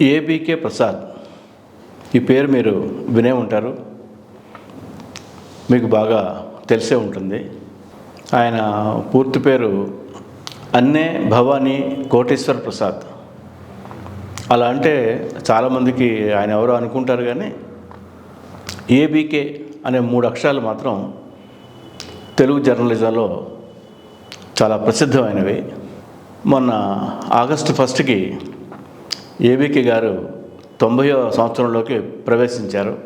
ABK Prasad. ఈ పేరు మీరు వినే ఉంటారు. మీకు బాగా తెలిసే ఉంటుంది. ఆయన పూర్తి పేరు అన్నే భవానీ కోటేశ్వర్ ప్రసాద్. అలా అంటే చాలామందికి ఆయన ఎవరో అనుకుంటారు కానీ ఏబీకే అనే మూడు అక్షరాలు మాత్రం తెలుగు జర్నలిజంలో చాలా ప్రసిద్ధమైనవి. మొన్న ఆగస్టు ఫస్ట్కి ఏబీకే గారు తొంభైవ సంవత్సరంలోకి ప్రవేశించారు.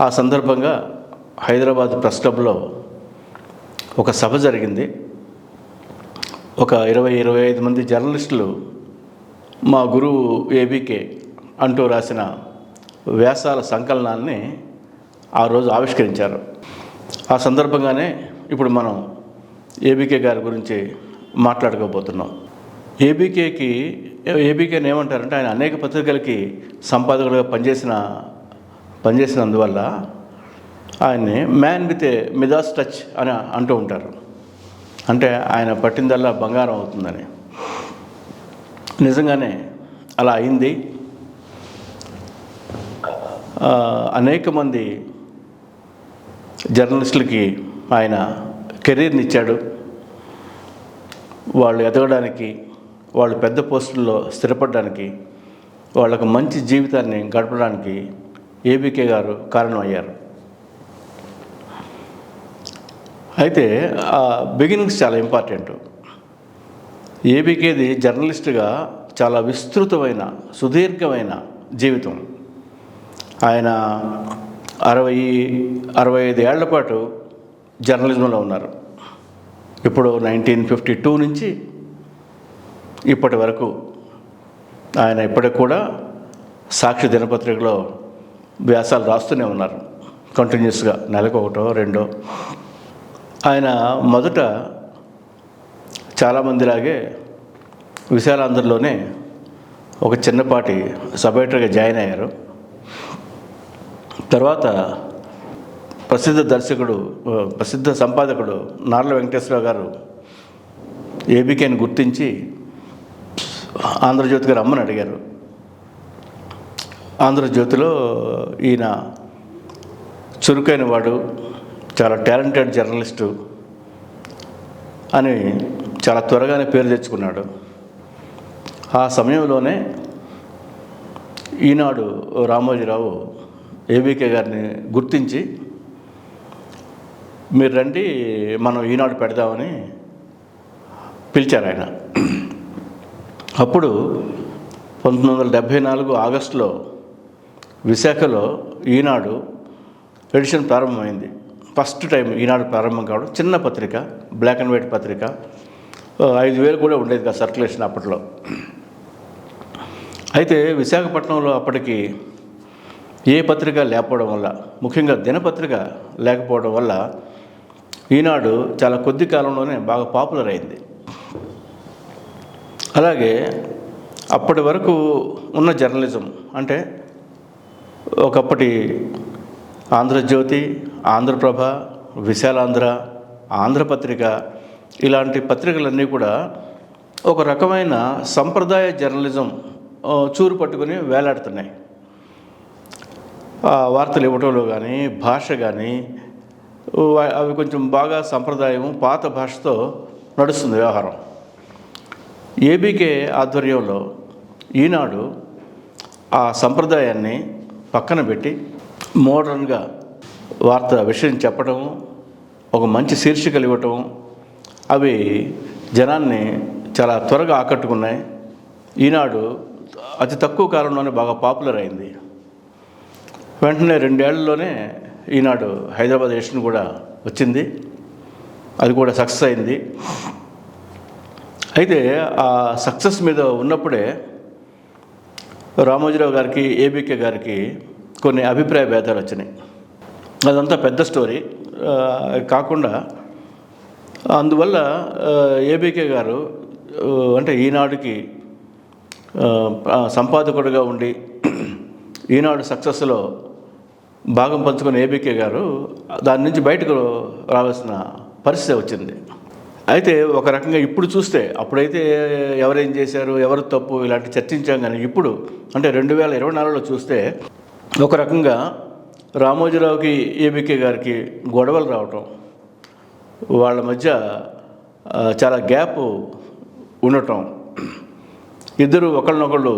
ఆ సందర్భంగా హైదరాబాద్ ప్రెస్ క్లబ్లో ఒక సభ జరిగింది. ఒక ఇరవై ఇరవై ఐదు మంది జర్నలిస్టులు మా గురువు ఏబీకే అంటూ రాసిన వ్యాసాల సంకలనాన్ని ఆ రోజు ఆవిష్కరించారు. ఆ సందర్భంగానే ఇప్పుడు మనం ఏబీకే గారి గురించి మాట్లాడుకోబోతున్నాం. ఏబీకేకి ఏబీకేని ఏమంటారంటే ఆయన అనేక పత్రికలకి సంపాదకులుగా పనిచేసిన పనిచేసినందువల్ల ఆయన్ని man with a Midas touch అని అంటూ ఉంటారు. అంటే ఆయన పట్టిందల్లా బంగారం అవుతుందని. నిజంగానే అలా అయింది. అనేక మంది జర్నలిస్టులకి ఆయన కెరీర్ని ఇచ్చాడు వాళ్ళు ఎదగడానికి వాళ్ళు పెద్ద పోస్టుల్లో స్థిరపడడానికి వాళ్ళకు మంచి జీవితాన్ని గడపడానికి ఏబీకే గారు కారణమయ్యారు. అయితే ఆ బిగినింగ్స్ చాలా ఇంపార్టెంట్. ఏబీకేది జర్నలిస్టుగా చాలా విస్తృతమైన సుదీర్ఘమైన జీవితం. ఆయన అరవై అరవై ఐదు ఏళ్ళ పాటు జర్నలిజంలో ఉన్నారు. ఇప్పుడు నైన్టీన్ ఫిఫ్టీ టూ నుంచి ఇప్పటి వరకు ఆయన ఇప్పటికి కూడా సాక్షి దినపత్రికలో వ్యాసాలు రాస్తూనే ఉన్నారు. కంటిన్యూస్గా నెలకు ఒకటో రెండో. ఆయన మొదట చాలామందిలాగే విశాలాంధ్రలోనే ఒక చిన్నపాటి సబ్ ఎడిటర్గా జాయిన్ అయ్యారు. తర్వాత ప్రసిద్ధ దర్శకుడు ప్రసిద్ధ సంపాదకుడు నార్ల వెంకటేశ్వరరావు గారు ఏబీకేని గుర్తించి ఆంధ్రజ్యోతి గారు అమ్మని అడిగారు. ఆంధ్రజ్యోతిలో ఈయన చురుకైన వాడు చాలా టాలెంటెడ్ జర్నలిస్టు అని చాలా త్వరగానే పేరు తెచ్చుకున్నాడు. ఆ సమయంలోనే ఈనాడు రామోజీరావు ఏబీకే గారిని గుర్తించి మీరు రండి మనం ఈనాడు పెడదామని పిలిచారు ఆయన. అప్పుడు పంతొమ్మిది వందల డెబ్భై నాలుగు ఆగస్టులో విశాఖలో ఈనాడు ఎడిషన్ ప్రారంభమైంది. ఫస్ట్ టైం ఈనాడు ప్రారంభం కావడం చిన్న పత్రిక బ్లాక్ అండ్ వైట్ పత్రిక. ఐదు వేలు కూడా ఉండేది కదా సర్క్యులేషన్ అప్పట్లో. అయితే విశాఖపట్నంలో అప్పటికి ఏ పత్రిక లేకపోవడం వల్ల ముఖ్యంగా దినపత్రిక లేకపోవడం వల్ల ఈనాడు చాలా కొద్ది కాలంలోనే బాగా పాపులర్ అయింది. అలాగే అప్పటి వరకు ఉన్న జర్నలిజం అంటే ఒకప్పటి ఆంధ్రజ్యోతి ఆంధ్రప్రభ విశాలాంధ్ర ఆంధ్రపత్రిక ఇలాంటి పత్రికలన్నీ కూడా ఒక రకమైన సంప్రదాయ జర్నలిజం చూరు పట్టుకుని వేలాడుతున్నాయి. వార్తలు ఇవ్వటంలో కానీ భాష కానీ అవి కొంచెం బాగా సంప్రదాయం పాత భాషతో నడుస్తుంది వ్యవహారం. ఏబీకే ఆధ్వర్యంలో ఈనాడు ఆ సంప్రదాయాన్ని పక్కన పెట్టి మోడర్న్గా వార్త విషయం చెప్పడం ఒక మంచి శీర్షికలు ఇవ్వటం అవి జనాన్ని చాలా త్వరగా ఆకట్టుకున్నాయి. ఈనాడు అతి తక్కువ కాలంలోనే బాగా పాపులర్ అయింది. వెంటనే రెండేళ్ళలోనే ఈనాడు హైదరాబాద్ ఎడిషన్ కూడా వచ్చింది. అది కూడా సక్సెస్ అయింది. అయితే ఆ సక్సెస్ మీద ఉన్నప్పుడే రామోజీరావు గారికి ఏబీకే గారికి కొన్ని అభిప్రాయ భేదాలు వచ్చినాయి. అదంతా పెద్ద స్టోరీ. కాకుండా అందువల్ల ఏబీకే గారు అంటే ఈనాడుకి సంపాదకుడిగా ఉండి ఈనాడు సక్సెస్లో భాగం పంచుకున్న ఏబీకే గారు దాని నుంచి బయటకు రావాల్సిన పరిస్థితి వచ్చింది. అయితే ఒక రకంగా ఇప్పుడు చూస్తే అప్పుడైతే ఎవరేం చేశారు ఎవరు తప్పు ఇలాంటి చర్చించాం కానీ ఇప్పుడు అంటే రెండు వేల ఇరవై నాలుగులో చూస్తే ఒక రకంగా రామోజీరావుకి ఏబికే గారికి గొడవలు రావటం వాళ్ళ మధ్య చాలా గ్యాప్ ఉండటం ఇద్దరు ఒకళ్ళనొకళ్ళు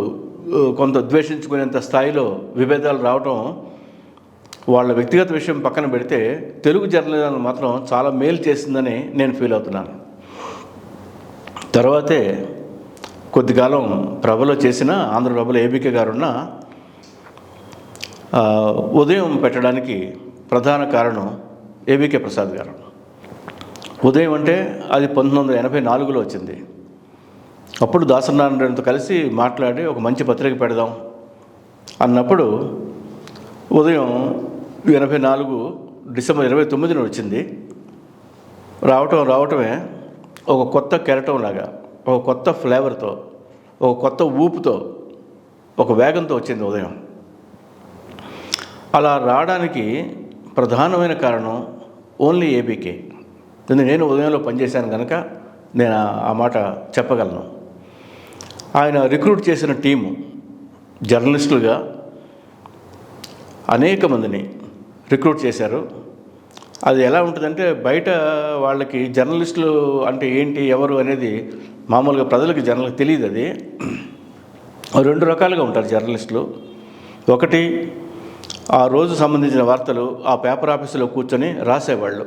కొంత ద్వేషించుకునేంత స్థాయిలో విభేదాలు రావటం వాళ్ళ వ్యక్తిగత విషయం పక్కన పెడితే తెలుగు జర్నలిజం మాత్రం చాలా మేలు చేసిందని నేను ఫీల్ అవుతున్నాను. తర్వాతే కొద్దికాలం ప్రభలో చేసిన ఆంధ్ర ప్రభలో ఏబికే గారున్న ఉదయం పెట్టడానికి ప్రధాన కారణం ఏబికే ప్రసాద్ గారు. ఉదయం అంటే అది పంతొమ్మిది వందల ఎనభై నాలుగులో వచ్చింది. అప్పుడు దాసనారాయణతో కలిసి మాట్లాడి ఒక మంచి పత్రిక పెడదాం అన్నప్పుడు ఉదయం ఎనభై నాలుగు డిసెంబర్ ఇరవై తొమ్మిదిన వచ్చింది. రావటం రావటమే ఒక కొత్త కెరటం లాగా ఒక కొత్త ఫ్లేవర్తో ఒక కొత్త ఊపుతో ఒక వేగంతో వచ్చింది ఉదయం. అలా రావడానికి ప్రధానమైన కారణం ఓన్లీ ఏబీకే ఎందుకంటే నేను ఉదయంలో పనిచేశాను కనుక నేను ఆ- ఆ మాట చెప్పగలను. ఆయన రిక్రూట్ చేసిన టీము జర్నలిస్టులుగా అనేక మందిని రిక్రూట్ చేశారు. అది ఎలా ఉంటుందంటే బయట వాళ్ళకి జర్నలిస్టులు అంటే ఏంటి ఎవరు అనేది మామూలుగా ప్రజలకు జర్నల్ తెలియదు అది. రెండు రకాలుగా ఉంటారు జర్నలిస్టులు. ఒకటి ఆ రోజు సంబంధించిన వార్తలు ఆ పేపర్ ఆఫీసులో కూర్చొని రాసేవాళ్ళు.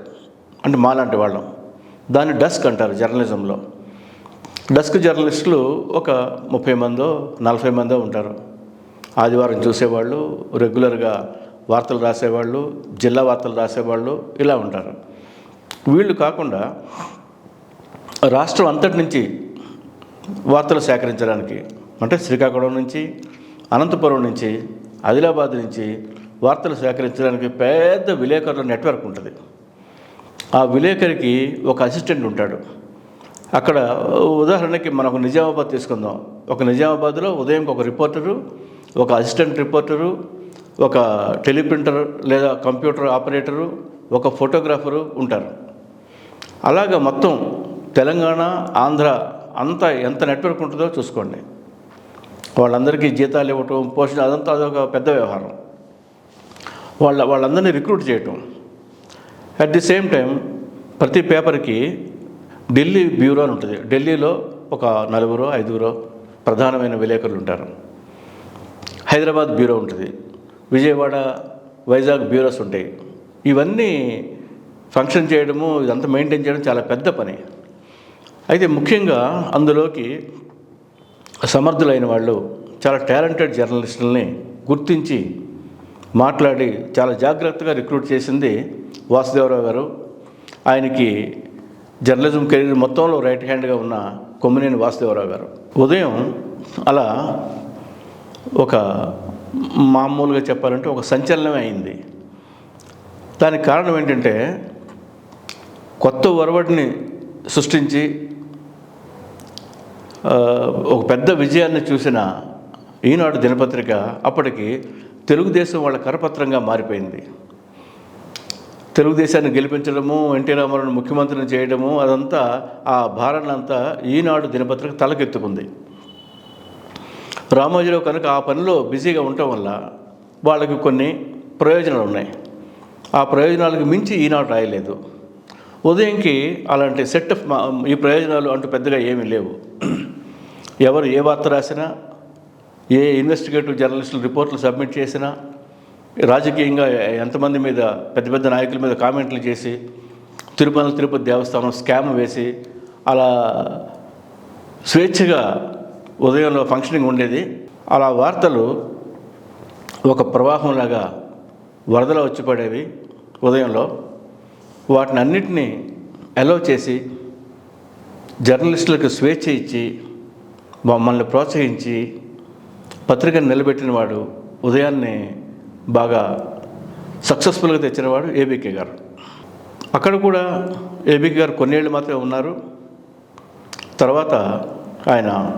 అంటే మాలాంటి వాళ్ళం. దాన్ని డస్క్ అంటారు జర్నలిజంలో. డస్క్ జర్నలిస్టులు ఒక ముప్పై మందో నలభై మందో ఉంటారు. ఆదివారం చూసేవాళ్ళు రెగ్యులర్గా వార్తలు రాసేవాళ్ళు జిల్లా వార్తలు రాసేవాళ్ళు ఇలా ఉంటారు. వీళ్ళు కాకుండా రాష్ట్రం అంతటి నుంచి వార్తలు సేకరించడానికి అంటే శ్రీకాకుళం నుంచి అనంతపురం నుంచి ఆదిలాబాద్ నుంచి వార్తలు సేకరించడానికి పెద్ద విలేకరుల నెట్వర్క్ ఉంటుంది. ఆ విలేకరికి ఒక అసిస్టెంట్ ఉంటాడు. అక్కడ ఉదాహరణకి మనకు నిజామాబాద్ తీసుకుందాం. ఒక నిజామాబాద్లో ఉదయం ఒక రిపోర్టరు ఒక అసిస్టెంట్ రిపోర్టరు ఒక టెలిప్రింటర్ లేదా కంప్యూటర్ ఆపరేటరు ఒక ఫోటోగ్రాఫరు ఉంటారు. అలాగ మొత్తం తెలంగాణ ఆంధ్ర అంతా ఎంత నెట్వర్క్ ఉంటుందో చూసుకోండి. వాళ్ళందరికీ జీతాలు ఇవ్వటం పోషణ అదంతా అదొక పెద్ద వ్యవహారం. వాళ్ళ వాళ్ళందరినీ రిక్రూట్ చేయటం. అట్ ది సేమ్ టైం ప్రతి పేపర్కి ఢిల్లీ బ్యూరో అని ఉంటుంది. ఢిల్లీలో ఒక నలుగురు ఐదుగురు ప్రధానమైన విలేకరులు ఉంటారు. హైదరాబాద్ బ్యూరో ఉంటుంది. విజయవాడ వైజాగ్ బ్యూరోస్ ఉంటాయి. ఇవన్నీ ఫంక్షన్ చేయడము ఇదంతా మెయింటైన్ చేయడం చాలా పెద్ద పని. అయితే ముఖ్యంగా అందులోకి సమర్థులైన వాళ్ళు చాలా టాలెంటెడ్ జర్నలిస్టులని గుర్తించి మాట్లాడి చాలా జాగ్రత్తగా రిక్రూట్ చేసింది వాసుదేవరావు గారు. ఆయనకి జర్నలిజం కెరీర్ మొత్తంలో రైట్ హ్యాండ్గా ఉన్న కొమ్మినేని వాసుదేవరావు గారు. ఉదయం అలా ఒక మామూలుగా చెప్పాలంటే ఒక సంచలనమే అయింది. దానికి కారణం ఏంటంటే కొత్త ఒరవడిని సృష్టించి ఒక పెద్ద విజయాన్ని చూసిన ఈనాడు దినపత్రిక అప్పటికి తెలుగుదేశం వాళ్ళ కరపత్రంగా మారిపోయింది. తెలుగుదేశాన్ని గెలిపించడము ఎన్టీ రామారావుని ముఖ్యమంత్రిని చేయడము అదంతా ఆ భారాన్ని అంతా ఈనాడు దినపత్రిక తలకెత్తుకుంది. రామోజీరావు కనుక ఆ పనిలో బిజీగా ఉండటం వల్ల వాళ్ళకి కొన్ని ప్రయోజనాలు ఉన్నాయి. ఆ ప్రయోజనాలకు మించి ఈనాడు రాయలేదు. ఉదయంకి అలాంటి సెట్ ఆఫ్ ఈ ప్రయోజనాలు అంటూ పెద్దగా ఏమీ లేవు. ఎవరు ఏ వార్త రాసినా ఏ ఇన్వెస్టిగేటివ్ జర్నలిస్టులు రిపోర్ట్లు సబ్మిట్ చేసినా రాజకీయంగా ఎంతమంది మీద పెద్ద పెద్ద నాయకుల మీద కామెంట్లు చేసి తిరుపతి తిరుపతి దేవస్థానం స్కామ్ వేసి అలా స్వేచ్ఛగా ఉదయంలో ఫంక్షనింగ్ ఉండేది. అలా వార్తలు ఒక ప్రవాహంలాగా వరదలో వచ్చి పడేవి ఉదయంలో. వాటిని అన్నిటినీ అలో చేసి జర్నలిస్టులకు స్వేచ్ఛ ఇచ్చి మమ్మల్ని ప్రోత్సహించి పత్రికను నిలబెట్టిన వాడు ఉదయాన్నే బాగా సక్సెస్ఫుల్గా తెచ్చినవాడు ఏబీకే గారు. అక్కడ కూడా ఏబీకే గారు కొన్నేళ్ళు మాత్రమే ఉన్నారు. తర్వాత ఆయన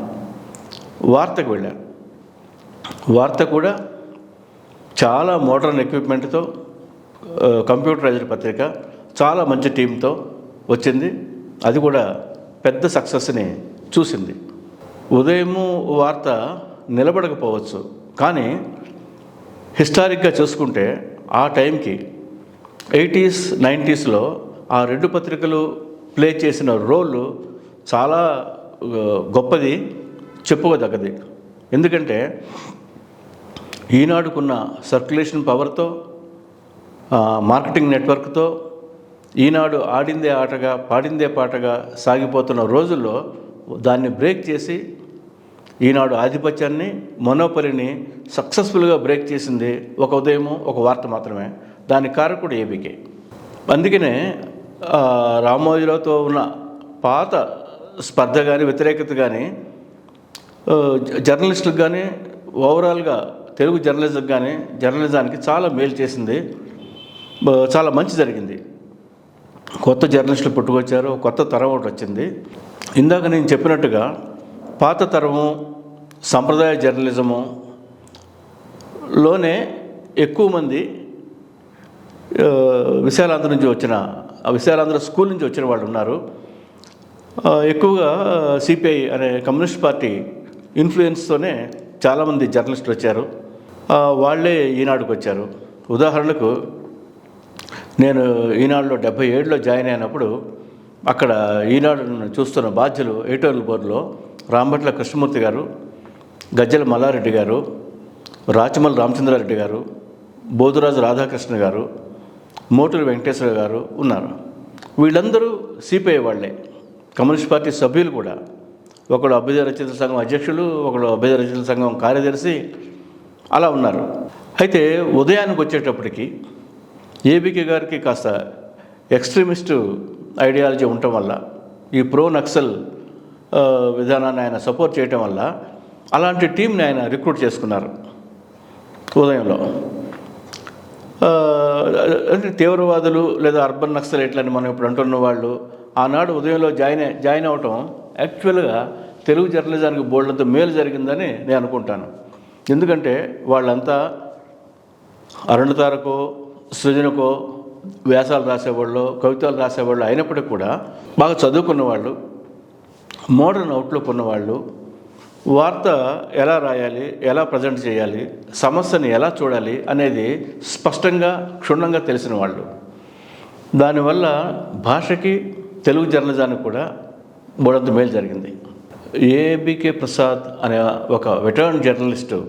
వార్తకు వెళ్ళాను. వార్త కూడా చాలా మోడర్న్ ఎక్విప్మెంట్తో కంప్యూటరైజ్డ్ పత్రిక చాలా మంచి టీంతో వచ్చింది. అది కూడా పెద్ద సక్సెస్ని చూసింది. ఉదయము వార్త నిలబడకపోవచ్చు కానీ హిస్టారిక్గా చూసుకుంటే ఆ టైంకి ఎయిటీస్ నైంటీస్లో ఆ రెండు పత్రికలు ప్లే చేసిన రోల్ చాలా గొప్పది. చెప్పుకోదగ్గది. ఎందుకంటే ఈనాడుకున్న సర్క్యులేషన్ పవర్తో మార్కెటింగ్ నెట్వర్క్తో ఈనాడు ఆడిందే ఆటగా పాడిందే పాటగా సాగిపోతున్న రోజుల్లో దాన్ని బ్రేక్ చేసి ఈనాడు ఆధిపత్యాన్ని మనోపలిని సక్సెస్ఫుల్గా బ్రేక్ చేసింది ఒక ఉదయము ఒక వార్త మాత్రమే. దాని కారకుడు ఏబికే. అందుకనే రామోజీరావుతో ఉన్న పాత స్పర్ధ కానీ వ్యతిరేకత కానీ జర్నలిస్టులకు కానీ ఓవరాల్గా తెలుగు జర్నలిజం కానీ జర్నలిజానికి చాలా మేలు చేసింది. చాలా మంచి జరిగింది. కొత్త జర్నలిస్టులు పుట్టుకొచ్చారు కొత్త తరం ఒకటి వచ్చింది. ఇందాక నేను చెప్పినట్టుగా పాత తరము సంప్రదాయ జర్నలిజము లోనే ఎక్కువ మంది విశాలాంధ్ర నుంచి వచ్చిన ఆ విశాలాంధ్ర స్కూల్ నుంచి వచ్చిన వాళ్ళు ఉన్నారు. ఎక్కువగా సిపిఐ అనే కమ్యూనిస్ట్ పార్టీ ఇన్ఫ్లుయెన్స్తోనే చాలామంది జర్నలిస్టులు వచ్చారు. వాళ్ళే ఈనాడుకు వచ్చారు. ఉదాహరణకు నేను ఈనాడులో డెబ్బై ఏడులో జాయిన్ అయినప్పుడు అక్కడ ఈనాడును చూస్తున్న బాధ్యులు ఎయిటోల్ బోర్డులో రాంభట్ల కృష్ణమూర్తి గారు గజ్జల మల్లారెడ్డి గారు రాచమల్ రామచంద్రారెడ్డి గారు బోధురాజు రాధాకృష్ణ గారు మోటూరు వెంకటేశ్వర గారు ఉన్నారు. వీళ్ళందరూ సిపిఐ వాళ్ళే. కమ్యూనిస్ట్ పార్టీ సభ్యులు కూడా. ఒకడు అభ్యుదయ రచయితల సంఘం అధ్యక్షులు ఒకడు అభ్యుదయ రచయితల సంఘం కార్యదర్శి అలా ఉన్నారు. అయితే ఉదయానికి వచ్చేటప్పటికి ఏబీకే గారికి కాస్త ఎక్స్ట్రీమిస్టు ఐడియాలజీ ఉండటం వల్ల ఈ ప్రో నక్సల్ విధానాన్ని ఆయన సపోర్ట్ చేయటం వల్ల అలాంటి టీంని ఆయన రిక్రూట్ చేసుకున్నారు ఉదయంలో. అంటే తీవ్రవాదులు లేదా అర్బన్ నక్సలైట్లని మనం ఇప్పుడు అంటున్న వాళ్ళు ఆనాడు ఉదయంలో జాయిన్ జాయిన్ అవటం యాక్చువల్గా తెలుగు జర్నలిజానికి బోర్డులతో మేలు జరిగిందని నేను అనుకుంటాను. ఎందుకంటే వాళ్ళంతా అరుణతారకో సృజనకో వ్యాసాలు రాసేవాళ్ళు కవితలు రాసేవాళ్ళు అయినప్పటికీ కూడా బాగా చదువుకున్న వాళ్ళు మోడర్న్ అవుట్లుక్ ఉన్నవాళ్ళు వార్త ఎలా రాయాలి ఎలా ప్రజెంట్ చేయాలి సమస్యని ఎలా చూడాలి అనేది స్పష్టంగా క్షుణ్ణంగా తెలిసిన వాళ్ళు. దానివల్ల భాషకి తెలుగు జర్నలిజానికి కూడా మూడొంత మేలు జరిగింది. ఏబికే ప్రసాద్ అనే ఒక వెటర్న్ జర్నలిస్టు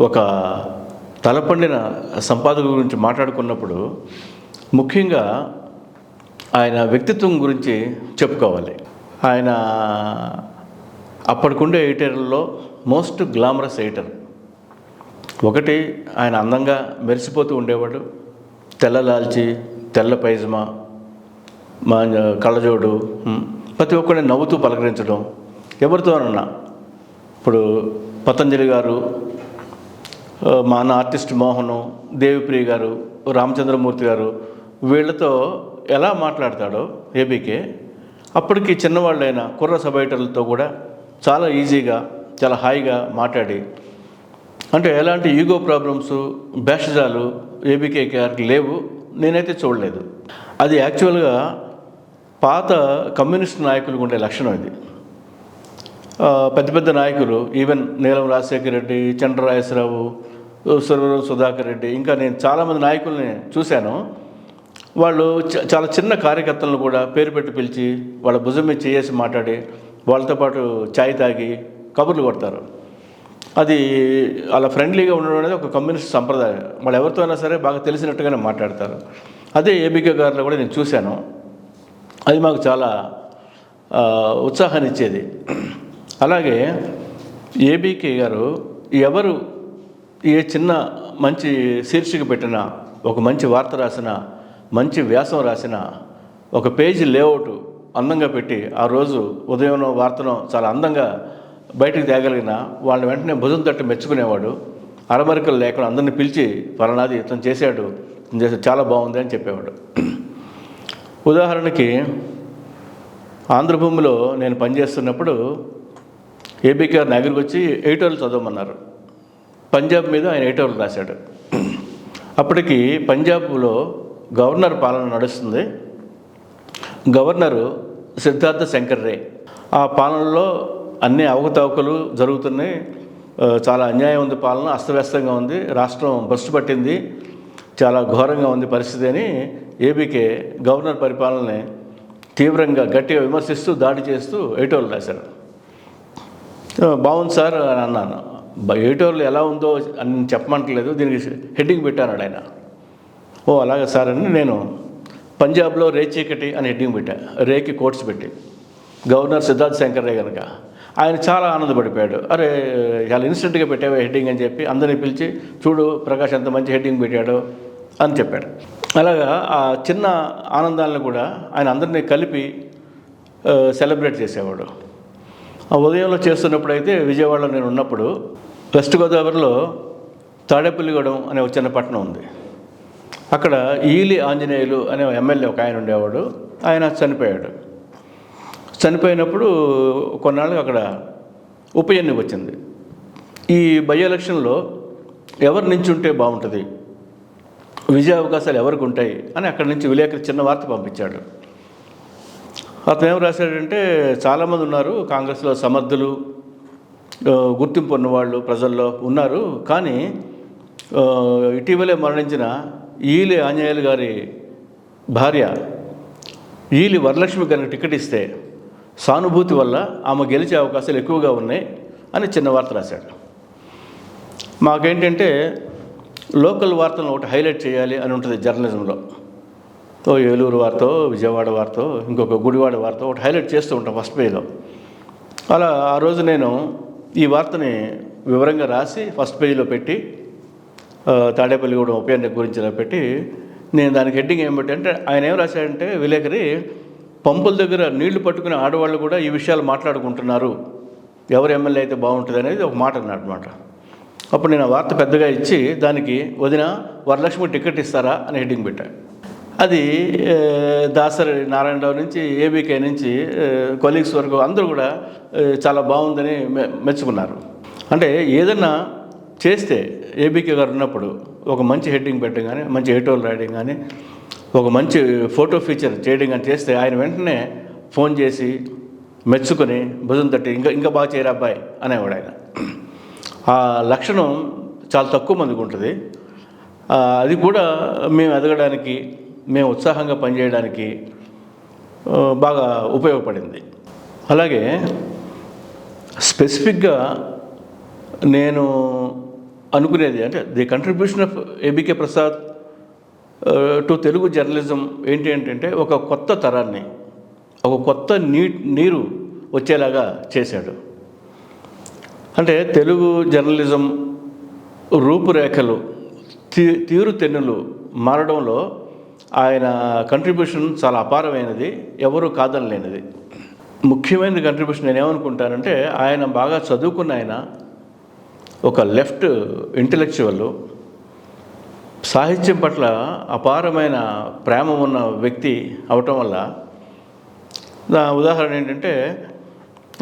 ఒక తలపండిన సంపాదకు గురించి మాట్లాడుకున్నప్పుడు ముఖ్యంగా ఆయన వ్యక్తిత్వం గురించి చెప్పుకోవాలి. ఆయన అప్పటికుండే ఎడిటర్లలో మోస్ట్ గ్లామరస్ ఎడిటర్ ఒకటి ఆయన అందంగా మెరిసిపోతూ ఉండేవాడు. తెల్ల లాల్చి తెల్ల పైజమా మా కళ్ళజోడు ప్రతి ఒక్కరిని నవ్వుతూ పలకరించడం. ఎవరితోనన్నా ఇప్పుడు పతంజలి గారు మా అన్న ఆర్టిస్ట్ మోహను దేవిప్రియ గారు రామచంద్రమూర్తి గారు వీళ్ళతో ఎలా మాట్లాడతాడో ఏబీకే అప్పటికి చిన్నవాళ్ళైన కుర్ర సబైటర్లతో కూడా చాలా ఈజీగా చాలా హాయిగా మాట్లాడి అంటే ఎలాంటి ఈగో ప్రాబ్లమ్స్ భేషజాలు ఏబీకే గారికి లేవు నేనైతే చూడలేదు. అది యాక్చువల్గా పాత కమ్యూనిస్ట్ నాయకులకు ఉండే లక్షణం ఇది. పెద్ద పెద్ద నాయకులు ఈవెన్ నీలం రాజశేఖర రెడ్డి చంద్రరాజేశ్వరరావు సురవరం సుధాకర్ రెడ్డి ఇంకా నేను చాలామంది నాయకుల్ని చూశాను. వాళ్ళు చ- చాలా చిన్న కార్యకర్తలను కూడా పేరు పెట్టి పిలిచి వాళ్ళ భుజం మీద చేసి మాట్లాడి వాళ్ళతో పాటు ఛాయ్ తాగి కబుర్లు కొడతారు. అది అలా ఫ్రెండ్లీగా ఉండడం అనేది ఒక కమ్యూనిస్ట్ సంప్రదాయం. వాళ్ళు ఎవరితో అయినా సరే బాగా తెలిసినట్టుగానే మాట్లాడతారు. అదే ఏబికే గారిలో కూడా నేను చూశాను. అది మాకు చాలా ఉత్సాహాన్ని ఇచ్చేది అలాగే ఏబీకే గారు ఎవరు ఏ చిన్న మంచి శీర్షిక పెట్టినా ఒక మంచి వార్త రాసిన మంచి వ్యాసం రాసిన ఒక పేజీ లేఅవుట్ అందంగా పెట్టి ఆ రోజు ఉదయంలో వార్తను చాలా అందంగా బయటకు తేగలిగిన వాళ్ళని వెంటనే భుజం తట్టి మెచ్చుకునేవాడు. అరమరికలు లేకుండా అందరిని పిలిచి పలానాది ఇతను చేశాడు ఇతను చేశాడు చాలా బాగుంది అని చెప్పేవాడు. ఉదాహరణకి ఆంధ్రభూమిలో నేను పనిచేస్తున్నప్పుడు ఏబీకేఆర్ గారు నా దగ్గరికి వచ్చి ఎయిటోర్లు చదవమన్నారు. పంజాబ్ మీద ఆయన ఎయిటోర్లు రాశాడు. అప్పటికి పంజాబ్లో గవర్నర్ పాలన నడుస్తుంది. గవర్నరు సిద్ధార్థ శంకర్ రే. ఆ పాలనలో అన్ని అవకతవకలు జరుగుతున్నాయి. చాలా అన్యాయం ఉంది పాలన అస్తవ్యస్తంగా ఉంది. రాష్ట్రం బస్సు పట్టింది. చాలా ఘోరంగా ఉంది పరిస్థితి అని ఏబీకే గవర్నర్ పరిపాలనని తీవ్రంగా గట్టిగా విమర్శిస్తూ దాడి చేస్తూ ఎయిటోలు రాశారు. బాగుంది సార్ అని అన్నాను. ఎయిటోలు ఎలా ఉందో అని చెప్పమంటలేదు దీనికి హెడ్డింగ్ పెట్టాను ఆయన. ఓ అలాగే సార్ అని నేను పంజాబ్లో రే చీకటి అని హెడ్డింగ్ పెట్టా రేకి కోట్స్ పెట్టి. గవర్నర్ సిద్ధార్థ్ శంకర్ రే కనుక. ఆయన చాలా ఆనందపడిపోయాడు. అరే చాలా ఇన్స్టెంట్గా పెట్టావే హెడ్డింగ్ అని చెప్పి అందరినీ పిలిచి చూడు ప్రకాష్ ఎంత మంచి హెడ్డింగ్ పెట్టాడో. అని చెప్పాడు. అలాగా ఆ చిన్న ఆనందాలను కూడా ఆయన అందరినీ కలిపి సెలబ్రేట్ చేసేవాడు. ఆ ఉదయంలో చేస్తున్నప్పుడైతే విజయవాడలో నేను ఉన్నప్పుడు వెస్ట్ గోదావరిలో తాడేపల్లిగూడెం అనే ఒక చిన్న పట్టణం ఉంది. అక్కడ ఈలి ఆంజనేయులు అనే ఎమ్మెల్యే ఒక ఆయన ఉండేవాడు. ఆయన చనిపోయాడు. చనిపోయినప్పుడు కొన్నాళ్ళు అక్కడ ఉప ఎన్నిక వచ్చింది. ఈ బై ఎలక్షన్లో ఎవరు నించుంటే బాగుంటుంది? విజయ అవకాశాలు ఎవరికి ఉంటాయి అని అక్కడి నుంచి విలేకరి చిన్న వార్త పంపించాడు. అతను ఏం రాశాడంటే చాలామంది ఉన్నారు కాంగ్రెస్లో సమర్థులు గుర్తింపు ఉన్నవాళ్ళు ప్రజల్లో ఉన్నారు. కానీ ఇటీవలే మరణించిన ఈలి ఆంజనేయులు గారి భార్య ఈలి వరలక్ష్మి గారికి టికెట్ ఇస్తే సానుభూతి వల్ల ఆమె గెలిచే అవకాశాలు ఎక్కువగా ఉన్నాయి అని చిన్న వార్త రాశాడు. మాకేంటంటే లోకల్ వార్తలను ఒకటి హైలైట్ చేయాలి అని ఉంటుంది జర్నలిజంలో. ఓ ఏలూరు వార్తో విజయవాడ వార్తో ఇంకొక గుడివాడ వార్తో ఒకటి హైలైట్ చేస్తూ ఉంటాం ఫస్ట్ పేజ్లో అలా ఆ రోజు నేను ఈ వార్తని వివరంగా రాసి ఫస్ట్ పేజీలో పెట్టి తాడేపల్లిగూడెం ఉప ఎన్నిక గురించి ఇలా పెట్టి నేను దానికి హెడ్డింగ్ ఏం అంటే ఆయన ఏం రాశాడంటే విలేకరి పంపుల దగ్గర నీళ్ళు పట్టుకునే ఆడవాళ్ళు కూడా ఈ విషయాలు మాట్లాడుకుంటున్నారు. ఎవరు ఎమ్మెల్యే అయితే బాగుంటుంది అనేది ఒక మాట అన్నమాట అప్పుడు నేను ఆ వార్త పెద్దగా ఇచ్చి దానికి వదిన వరలక్ష్మి టికెట్ ఇస్తారా అని హెడ్డింగ్ పెట్టాను అది దాసరి నారాయణరావు నుంచి ఏబీకే నుంచి కొలీగ్స్ వరకు అందరూ కూడా చాలా బాగుందని మె- మెచ్చుకున్నారు. అంటే ఏదన్నా చేస్తే ఏబీకే గారు ఉన్నప్పుడు ఒక మంచి హెడ్డింగ్ పెట్టడం కానీ మంచి ఎడిటోల్ రాయడం కానీ ఒక మంచి ఫోటో ఫీచర్ చేయడం కానీ చేస్తే ఆయన వెంటనే ఫోన్ చేసి మెచ్చుకొని భుజం తట్టి ఇంకా ఇంకా బాగా చేయరా అబ్బాయి అనేవాడు ఆయన. ఆ లక్షణం చాలా తక్కువ మందికి ఉంటుంది. అది కూడా మేము ఎదగడానికి మేము ఉత్సాహంగా పనిచేయడానికి బాగా ఉపయోగపడింది. అలాగే స్పెసిఫిక్గా నేను అనుకునేది అంటే the contribution of ABK Prasad to Telugu journalism ఏంటి ఏంటంటే ఒక కొత్త తరాన్ని ఒక కొత్త నీ నీరు వచ్చేలాగా చేశాడు. అంటే తెలుగు జర్నలిజం రూపురేఖలు తీ తీరు తెన్నులు మారడంలో ఆయన కంట్రిబ్యూషన్ చాలా అపారమైనది ఎవరు కాదనలేనిది. ముఖ్యమైన కంట్రిబ్యూషన్ నేను ఏమనుకుంటానంటే ఆయన బాగా చదువుకున్న ఆయన ఒక లెఫ్ట్ ఇంటలెక్చువల్ సాహిత్యం పట్ల అపారమైన ప్రేమ ఉన్న వ్యక్తి అవటం వల్ల నా ఉదాహరణ ఏంటంటే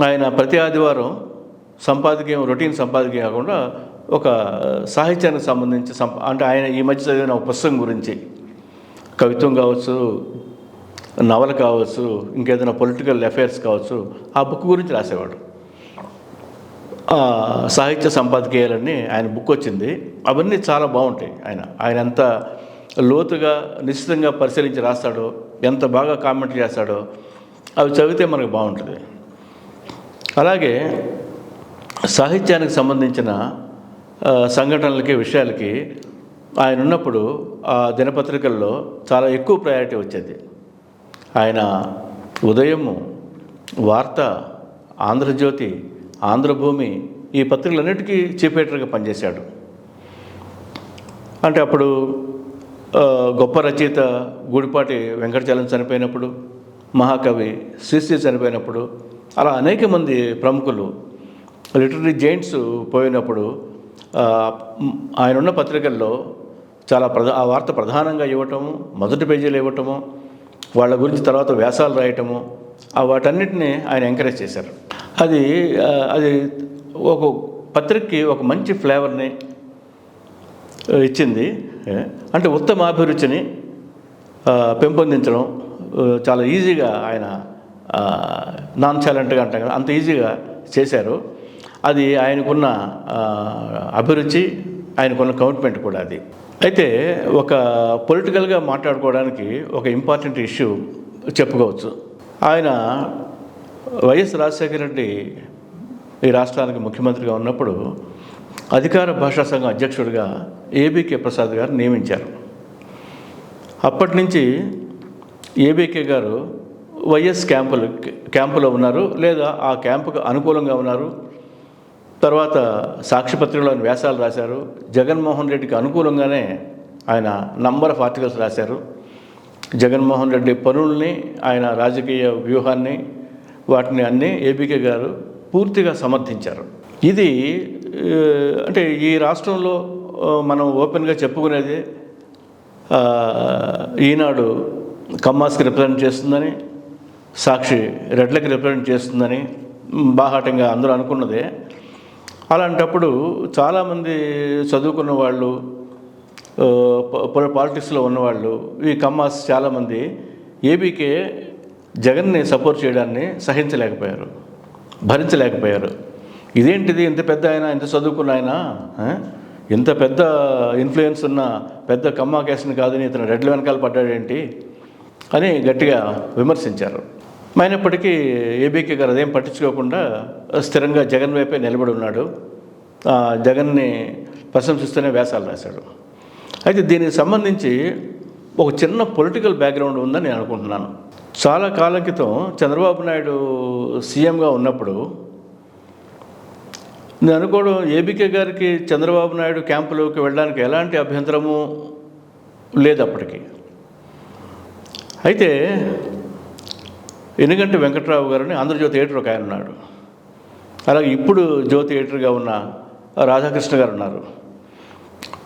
ఆయన ప్రతి ఆదివారం సంపాదకీయం రొటీన్ సంపాదకీయం కాకుండా ఒక సాహిత్యానికి సంబంధించి సంప అంటే ఆయన ఈ మధ్య చదివిన ఒక పుస్తకం గురించి. కవిత్వం కావచ్చు నవల కావచ్చు ఇంకేదైనా పొలిటికల్ అఫైర్స్ కావచ్చు ఆ బుక్ గురించి రాసేవాడు. సాహిత్య సంపాదకీయాలన్నీ ఆయన బుక్ వచ్చింది. అవన్నీ చాలా బాగుంటాయి ఆయన. ఆయన ఎంత లోతుగా నిశ్చితంగా పరిశీలించి రాస్తాడో ఎంత బాగా కామెంట్ చేస్తాడో అవి చదివితే మనకు బాగుంటుంది. అలాగే సాహిత్యానికి సంబంధించిన సంఘటనలకి విషయాలకి ఆయన ఉన్నప్పుడు ఆ దినపత్రికల్లో చాలా ఎక్కువ ప్రయారిటీ వచ్చేది. ఆయన ఉదయము వార్త ఆంధ్రజ్యోతి ఆంధ్రభూమి ఈ పత్రికలన్నిటికీ చీఫ్ ఎడిటర్గా పనిచేశాడు. అంటే అప్పుడు గొప్ప రచయిత గూడిపాటి వెంకటచలం చనిపోయినప్పుడు మహాకవి శ్రీశ్రీ చనిపోయినప్పుడు అలా అనేక మంది ప్రముఖులు లిటరీ జైంట్స్ పోయినప్పుడు ఆయన ఉన్న పత్రికల్లో చాలా ప్రధా ఆ వార్త ప్రధానంగా ఇవ్వటము మొదటి పేజీలు ఇవ్వటము వాళ్ళ గురించి తర్వాత వ్యాసాలు రాయటము వాటన్నిటిని ఆయన ఎంకరేజ్ చేశారు. అది అది ఒక పత్రికకి ఒక మంచి ఫ్లేవర్ని ఇచ్చింది. అంటే ఉత్తమ అభిరుచిని పెంపొందించడం చాలా ఈజీగా ఆయన నాన్ ఛాలెంట్గా అంటాం కదా అంత ఈజీగా చేశారు. అది ఆయనకున్న అభిరుచి ఆయనకున్న కమిట్మెంట్ కూడా అది. అయితే ఒక పొలిటికల్గా మాట్లాడుకోవడానికి ఒక ఇంపార్టెంట్ ఇష్యూ చెప్పుకోవచ్చు. ఆయన వైఎస్ రాజశేఖర రెడ్డి ఈ రాష్ట్రానికి ముఖ్యమంత్రిగా ఉన్నప్పుడు అధికార భాషా సంఘం అధ్యక్షుడిగా ఏబీకే ప్రసాద్ గారు నియమించారు. అప్పటి నుంచి ఏబీకే గారు వైఎస్ క్యాంపులు క్యాంపులో ఉన్నారు లేదా ఆ క్యాంపుకు అనుకూలంగా ఉన్నారు. తర్వాత సాక్షిపత్రికలోని వ్యాసాలు రాశారు. జగన్మోహన్ రెడ్డికి అనుకూలంగానే ఆయన నంబర్ ఆఫ్ ఆర్టికల్స్ రాశారు. జగన్మోహన్ రెడ్డి పనుల్ని ఆయన రాజకీయ వ్యూహాన్ని వాటిని అన్నీ ఏబీకే గారు పూర్తిగా సమర్థించారు. ఇది అంటే ఈ రాష్ట్రంలో మనం ఓపెన్గా చెప్పుకునేది ఈనాడు కమ్మాస్కి రిప్రజెంట్ చేస్తుందని సాక్షి రెడ్లకి రిప్రజెంట్ చేస్తుందని బాహాటంగా అందరూ అనుకున్నదే. అలాంటప్పుడు చాలామంది చదువుకున్న వాళ్ళు ప- పాలిటిక్స్లో ఉన్నవాళ్ళు ఈ కమ్మాస్ చాలామంది ఏబీకే జగన్ని సపోర్ట్ చేయడాన్ని సహించలేకపోయారు భరించలేకపోయారు. ఇదేంటిది ఇంత పెద్ద ఆయన ఇంత చదువుకున్న ఆయన ఇంత పెద్ద ఇన్ఫ్లుయెన్స్ ఉన్న పెద్ద కమ్మా కేసుని కాదని ఇతను రెడ్ల వెనకాల పడ్డాడేంటి అని గట్టిగా విమర్శించారు. అయినప్పటికీ ఏబీకే గారు అదేం పట్టించుకోకుండా స్థిరంగా జగన్ వైపే నిలబడి ఉన్నాడు. జగన్ని ప్రశంసిస్తూనే వ్యాసాలు రాశాడు. అయితే దీనికి సంబంధించి ఒక చిన్న పొలిటికల్ బ్యాక్గ్రౌండ్ ఉందని నేను అనుకుంటున్నాను. చాలా కాలం క్రితం చంద్రబాబు నాయుడు సీఎంగా ఉన్నప్పుడు నేను అనుకోవడం ఏబీకే గారికి చంద్రబాబు నాయుడు క్యాంపులోకి వెళ్ళడానికి ఎలాంటి అభ్యంతరము లేదు అప్పటికి. అయితే ఎందుకంటే వెంకట్రావు గారని ఆంధ్రజ్యోతి ఎడిటర్ ఒక ఆయన ఉన్నాడు. అలాగే ఇప్పుడు జ్యోతి ఎడిటర్గా ఉన్న రాధాకృష్ణ గారు ఉన్నారు.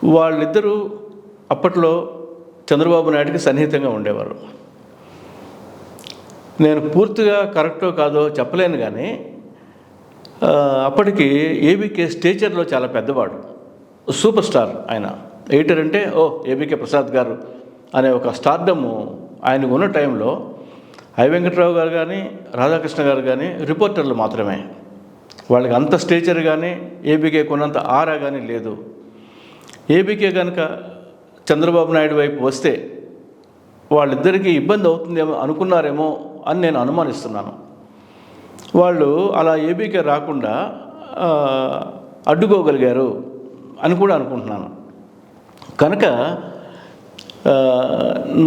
వాళ్ళిద్దరూ అప్పట్లో చంద్రబాబు నాయుడికి సన్నిహితంగా ఉండేవారు. నేను పూర్తిగా కరెక్టో కాదో చెప్పలేను కానీ అప్పటికి ఏబీకే స్టేచర్లో చాలా పెద్దవాడు. సూపర్ స్టార్ ఆయన. ఎయిటర్ అంటే ఓ ఏబీకే ప్రసాద్ గారు అనే ఒక స్టార్డము ఆయనకు ఉన్న టైంలో ఐ వెంకట్రావు గారు కానీ రాధాకృష్ణ గారు కానీ రిపోర్టర్లు మాత్రమే. వాళ్ళకి అంత స్టేచర్ కానీ ఏబీకే కొన్నంత ఆరా కానీ లేదు. ఏబీకే కనుక చంద్రబాబు నాయుడు వైపు వస్తే వాళ్ళిద్దరికీ ఇబ్బంది అవుతుందేమో అనుకున్నారేమో అని నేను అనుమానిస్తున్నాను. వాళ్ళు అలా ఏబీకే రాకుండా అడ్డుకోగలిగారు అని కూడా అనుకుంటున్నాను. కనుక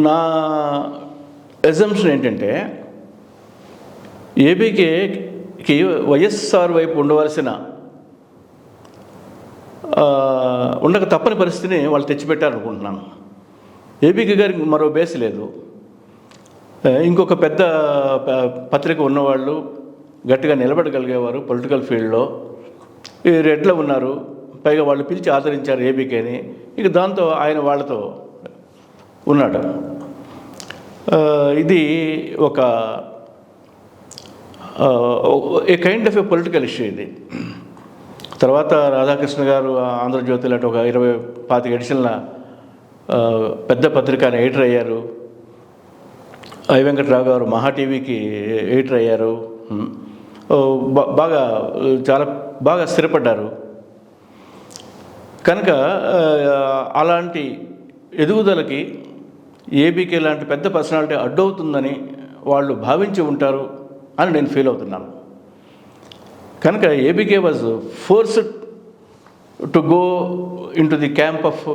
నా ఎజంప్షన్ ఏంటంటే ఏపీకి వైఎస్ఆర్ వైపు ఉండవలసిన ఉండక తప్పని పరిస్థితిని వాళ్ళు తెచ్చిపెట్టారనుకుంటున్నాను. ఏపీకి గారికి మరో బేస్ లేదు. ఇంకొక పెద్ద ప- పత్రిక ఉన్నవాళ్ళు గట్టిగా నిలబడగలిగేవారు పొలిటికల్ ఫీల్డ్లో ఈ రెడ్లో ఉన్నారు. పైగా వాళ్ళు పిలిచి ఆదరించారు ఏబీకేని ఇక దాంతో ఆయన వాళ్ళతో ఉన్నాడు. ఇది ఒక a kind of a political issue ఇది. తర్వాత రాధాకృష్ణ గారు ఆంధ్రజ్యోతి లాంటి ఒక ఇరవై పాతిక ఎడిషన్ల పెద్ద పత్రిక ఎడిటర్ అయ్యారు. ఐ వెంకట్రావు గారు మహా టీవీకి ఎడిటర్ అయ్యారు. బాగా చాలా బాగా స్థిరపడ్డారు. కనుక అలాంటి ఎదుగుదలకి ఏబీకే లాంటి పెద్ద పర్సనాలిటీ అడ్డవుతుందని వాళ్ళు భావించి ఉంటారు అని నేను ఫీల్ అవుతున్నాను. కనుక ABK was forced to go into the camp of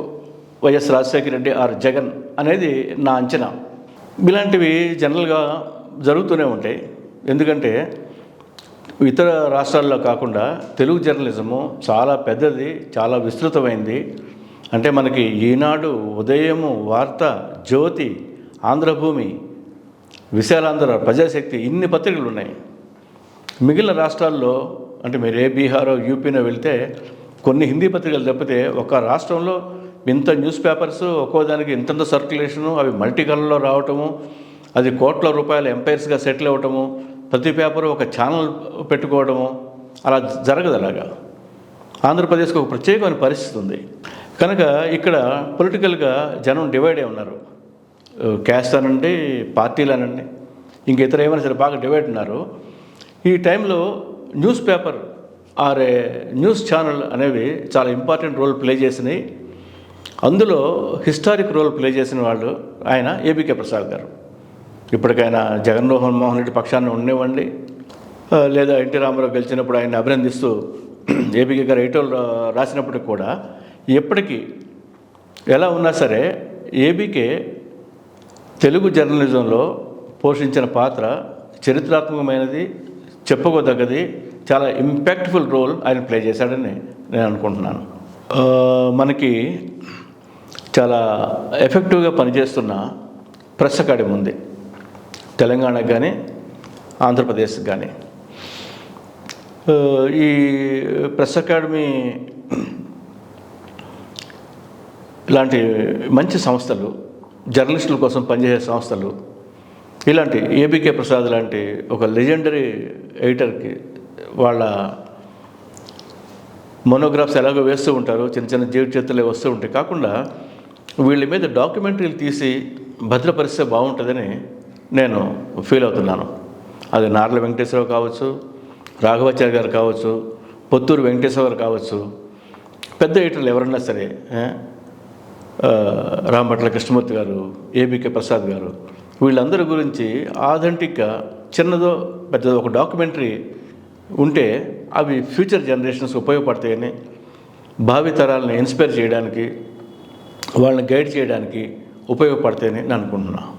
YS Rajasekhara Reddy or Jagan అనేది నా అంచనా. ఇలాంటివి జనరల్గా జరుగుతూనే ఉంటాయి. ఎందుకంటే ఇతర రాష్ట్రాల్లో కాకుండా తెలుగు జర్నలిజము చాలా పెద్దది చాలా విస్తృతమైంది. అంటే మనకి ఈనాడు ఉదయము వార్త జ్యోతి ఆంధ్రభూమి విశాలాంధ్ర ప్రజాశక్తి ఇన్ని పత్రికలు ఉన్నాయి మిగిలిన రాష్ట్రాల్లో అంటే మీరు ఏ బీహారో యూపీనో వెళ్తే కొన్ని హిందీ పత్రికలు తప్పితే ఒక రాష్ట్రంలో ఇంత న్యూస్ పేపర్స్ ఒక్కో దానికి ఇంతంత సర్క్యులేషను అవి మల్టీ కలర్లో రావటము అది కోట్ల రూపాయల ఎంపైర్స్గా సెటిల్ అవ్వటము ప్రతి పేపరు ఒక ఛానల్ పెట్టుకోవడము అలా జరగదు అలాగా. ఆంధ్రప్రదేశ్కి ఒక ప్రత్యేకమైన పరిస్థితి ఉంది. కనుక ఇక్కడ పొలిటికల్గా జనం డివైడ్ అయి ఉన్నారు. క్యాస్ట్ అనండి పార్టీలు అనండి ఇంక ఇతర ఏమైనా సరే బాగా డివైడ్ ఉన్నారు. ఈ టైంలో newspaper or a news channel అనేవి చాలా ఇంపార్టెంట్ రోల్ ప్లే చేసినాయి. అందులో హిస్టారిక్ రోల్ ప్లే చేసిన వాళ్ళు ఆయన ఏబీకే ప్రసాద్ గారు. ఇప్పటికైనా జగన్మోహన్ మోహన్ రెడ్డి పక్షాన్ని ఉండేవ్వండి లేదా ఎన్టీ రామారావు గెలిచినప్పుడు ఆయన అభినందిస్తూ ఏబీకే గారు ఎయిటోలు రాసినప్పటికి కూడా ఎప్పటికీ ఎలా ఉన్నా సరే ఏబీకే తెలుగు జర్నలిజంలో పోషించిన పాత్ర చరిత్రాత్మకమైనది చెప్పుకోదగ్గది చాలా ఇంపాక్ట్ఫుల్ రోల్ ఆయన ప్లే చేశాడని నేను అనుకుంటున్నాను. మనకి చాలా ఎఫెక్టివ్గా పనిచేస్తున్న ప్రెస్ అకాడమీ ఉంది. తెలంగాణకు కానీ ఆంధ్రప్రదేశ్కి కానీ ఈ ప్రెస్ అకాడమీ ఇలాంటి మంచి సంస్థలు జర్నలిస్టుల కోసం పనిచేసే సంస్థలు ఇలాంటి ఏబికే ప్రసాద్ లాంటి ఒక లెజెండరీ ఎడిటర్కి వాళ్ళ మోనోగ్రాఫ్స్ ఎలాగో వేస్తూ ఉంటారు చిన్న చిన్న జీవిత చేతులే వస్తూ ఉంటాయి. కాకుండా వీళ్ళ మీద డాక్యుమెంటరీలు తీసి భద్రపరిస్తే బాగుంటుందని నేను ఫీల్ అవుతున్నాను. అది నార్ల వెంకటేశ్వరరావు కావచ్చు రాఘవాచార్య గారు కావచ్చు పొత్తూరు వెంకటేశ్వర గారు కావచ్చు పెద్ద ఎడిటర్లు ఎవరన్నా సరే రాంభట్ల కృష్ణమూర్తి గారు ఏబికే ప్రసాద్ గారు వీళ్ళందరి గురించి ఆథెంటిక్గా చిన్నదో పెద్దదో ఒక డాక్యుమెంటరీ ఉంటే అవి ఫ్యూచర్ జనరేషన్స్ ఉపయోగపడతాయని భావి తరాలను ఇన్స్పైర్ చేయడానికి వాళ్ళని గైడ్ చేయడానికి ఉపయోగపడతాయని నేను అనుకుంటున్నాను